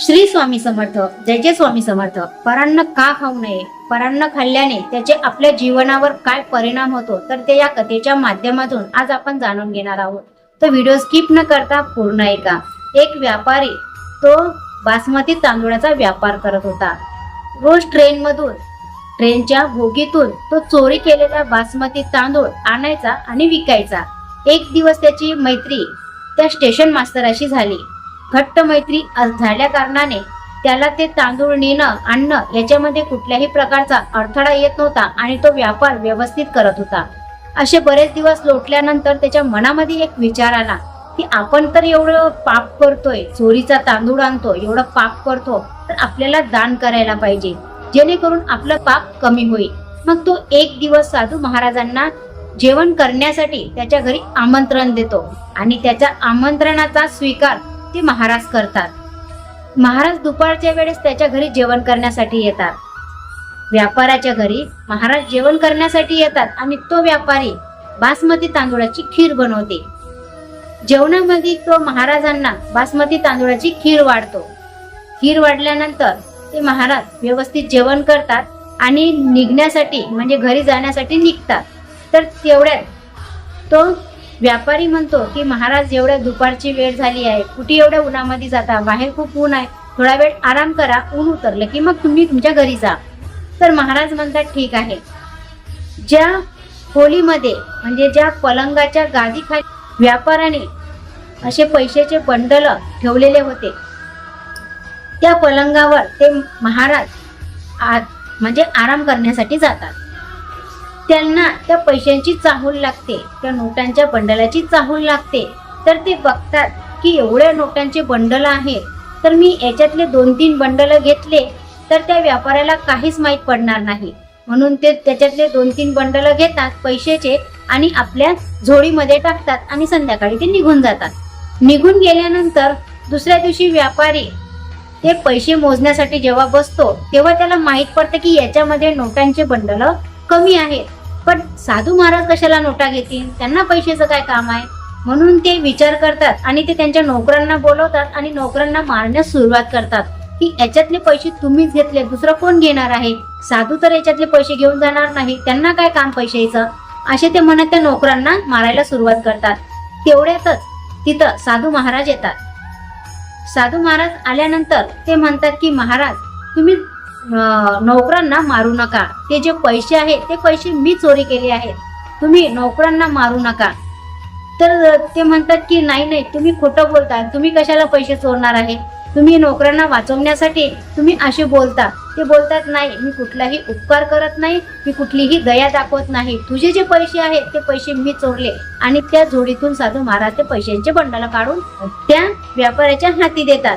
श्री स्वामी समर्थ जय जय स्वामी समर्थ. परान्न का खाऊ नये? परान्न खाल्ल्याने त्याचे आपल्या जीवनावर काय परिणाम होतो? तर ते या कथेच्या माध्यमातून आज आपण जाणून घेणार आहोत. तो व्हिडिओ स्किप न करता पूर्ण ऐका. एक व्यापारी तो बासमती तांदूळाचा व्यापार करत होता. रोज ट्रेनमधून ट्रेनच्या भोगीतून तो चोरी केलेला बासमती तांदूळ आणायचा आणि विकायचा. एक दिवस त्याची मैत्री त्या स्टेशन मास्तराशी झाली. घट्ट मैत्री झाल्या कारणाने त्याला ते तांदूळ नेणं आणणं याच्यामध्ये कुठल्याही प्रकारचा अडथळा येत नव्हता आणि तो व्यापार व्यवस्थित करत होता. असे बरेच दिवस लोटल्यानंतर त्याच्या मनामध्ये एक विचार आला की आपण तर एवढं पाप करतोय चोरीचा तांदूळ आणतो एवढं पाप करतो तर आपल्याला दान करायला पाहिजे. जेणेकरून आपलं पाप कमी होईल. मग तो एक दिवस साधू महाराजांना जेवण करण्यासाठी त्याच्या घरी आमंत्रण देतो आणि त्याच्या आमंत्रणाचा स्वीकार ते महाराज करतात. महाराज दुपारच्या वेळेस त्याच्या घरी जेवण करण्यासाठी येतात. व्यापाराच्या घरी महाराज जेवण करण्यासाठी येतात आणि तो व्यापारी बासमती तांदूळाची खीर बनवते. जेवणामध्ये तो महाराजांना बासमती तांदूळाची खीर वाढतो. खीर वाढल्यानंतर ते महाराज व्यवस्थित जेवण करतात आणि निघण्यासाठी म्हणजे घरी जाण्यासाठी निघतात. तर तेवढ्यात तो व्यापारी म्हणतो की महाराज एवढ्या दुपारची वेळ झाली आहे. कुठे एवढ्या उन्हामध्ये जाता? बाहेर खूप ऊन आहे. थोडा वेळ आराम करा. ऊन उतरलं की मग तुम्ही तुमच्या घरी जा. तर महाराज म्हणतात ठीक आहे. ज्या खोलीमध्ये म्हणजे ज्या पलंगाच्या गादीखाली व्यापाराने असे पैशाचे बंडल ठेवलेले होते त्या पलंगावर ते महाराज आ म्हणजे आराम करण्यासाठी जातात. त्यांना त्या पैशांची चाहूल लागते त्या नोटांच्या बंडलाची चाहूल लागते. तर ते बघतात की एवढ्या नोटांचे बंडल आहेत. तर मी याच्यातले दोन तीन बंडल घेतले तर त्या व्यापाऱ्याला काहीच माहीत पडणार नाही. म्हणून ते त्याच्यातले दोन तीन बंडल घेतात पैशाचे आणि आपल्या झोडीमध्ये टाकतात आणि संध्याकाळी ते निघून जातात. निघून गेल्यानंतर दुसऱ्या दिवशी व्यापारी ते पैसे मोजण्यासाठी जेव्हा बसतो तेव्हा त्याला माहीत पडतं की याच्यामध्ये नोटांचे बंडल कमी आहेत. पण साधू महाराज कशाला नोटा घेतील? त्यांना पैशाचं काय काम आहे? म्हणून ते विचार करतात आणि ते त्यांच्या नोकरांना बोलवतात आणि नोकरांना मारण्यास सुरुवात करतात. की याच्यातले पैसे तुम्हीच घेतले दुसरं कोण घेणार आहे? साधू तर याच्यातले पैसे घेऊन जाणार नाही. त्यांना काय काम पैशाचं? असे ते म्हणत त्या नोकरांना मारायला सुरुवात करतात. तेवढ्यातच तिथं साधू महाराज येतात. साधू महाराज आल्यानंतर ते म्हणतात की महाराज तुम्ही नोकरांना मारू नका. ते जे पैसे आहेत ते पैसे मी चोरी केले आहेत. तुम्ही नोकरांना मारू नका. तर ते म्हणतात की नाही नाही तुम्ही खोटं बोलता. तुम्ही कशाला पैसे चोरणार आहे? तुम्ही नोकरांना वाचवण्यासाठी तुम्ही असे बोलता. ते बोलतात नाही मी कुठलाही उपकार करत नाही. मी कुठलीही दया दाखवत नाही. तुझे जे पैसे आहेत ते पैसे मी चोरले. आणि त्या जोडीतून साधू महाराज ते पैशांचे बंडाला काढून त्या व्यापाऱ्याच्या हाती देतात.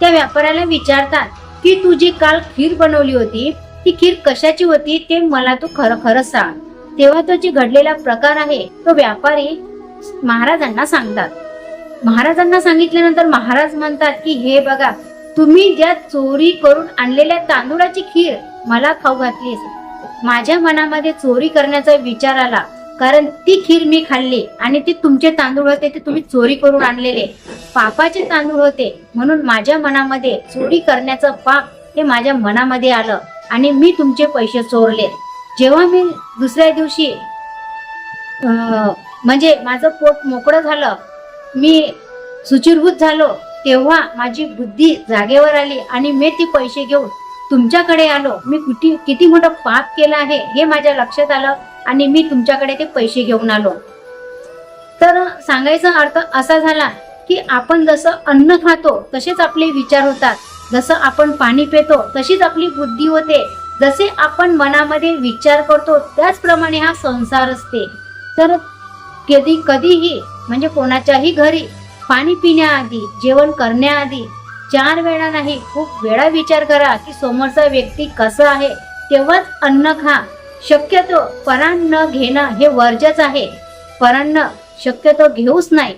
त्या व्यापाऱ्याला विचारतात की तू जी काल खीर बनवली होती ती खीर कशाची होती ते मला तू खरं खरं सांग. तेव्हा तो जे घडलेला प्रकार आहे तो व्यापारी महाराजांना सांगतात. महाराजांना सांगितल्यानंतर महाराज म्हणतात की हे बघा तुम्ही ज्या चोरी करून आणलेल्या तांदूळाची खीर मला खाऊ घातलीस. माझ्या मनामध्ये चोरी करण्याचा विचार आला. कारण ती खीर मी खाल्ली आणि ती तुमचे तांदूळ होते ते तुम्ही चोरी करून आणलेले. पापाचे तांदूळ होते म्हणून माझ्या मनामध्ये चोरी करण्याचं पाप हे माझ्या मनामध्ये आलं आणि मी तुमचे पैसे चोरले. जेव्हा मी दुसऱ्या दिवशी म्हणजे माझं पोट मोकळं झालं मी सुचिरभूत झालो तेव्हा माझी बुद्धी जागेवर आली आणि मी ती पैसे घेऊन तुमच्याकडे आलो. मी किती किती मोठं पाप केलं आहे हे माझ्या लक्षात आलं. आणि मी तुमच्याकडे ते पैसे घेऊन आलो. तर सांगायचा अर्थ असा झाला की आपण जसं अन्न खातो तसेच आपले विचार होतात. जसं आपण पाणी पितो तशीच आपली बुद्धी होते. जसे आपण मनामध्ये विचार करतो त्याचप्रमाणे हा संसार असते. तर कधी कधीही म्हणजे कोणाच्याही घरी पाणी पिण्याआधी जेवण करण्याआधी चार वेळा नाही खूप वेळा विचार करा की समोरचा व्यक्ती कसं आहे तेव्हाच अन्न खा. शक्यतो परान्न न घेणं हे वर्जच आहे. परान्न शक्यतो घेऊच नाही.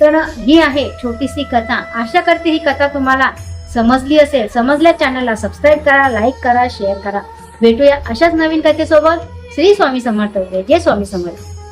तर ही आहे छोटीशी कथा. आशा करते ही कथा तुम्हाला समजली असेल. समजल्या चॅनलला सबस्क्राईब करा लाईक करा शेअर करा. भेटूया अशाच नवीन कथेसोबत. श्री स्वामी समर्थ. जय जय स्वामी समर्थ.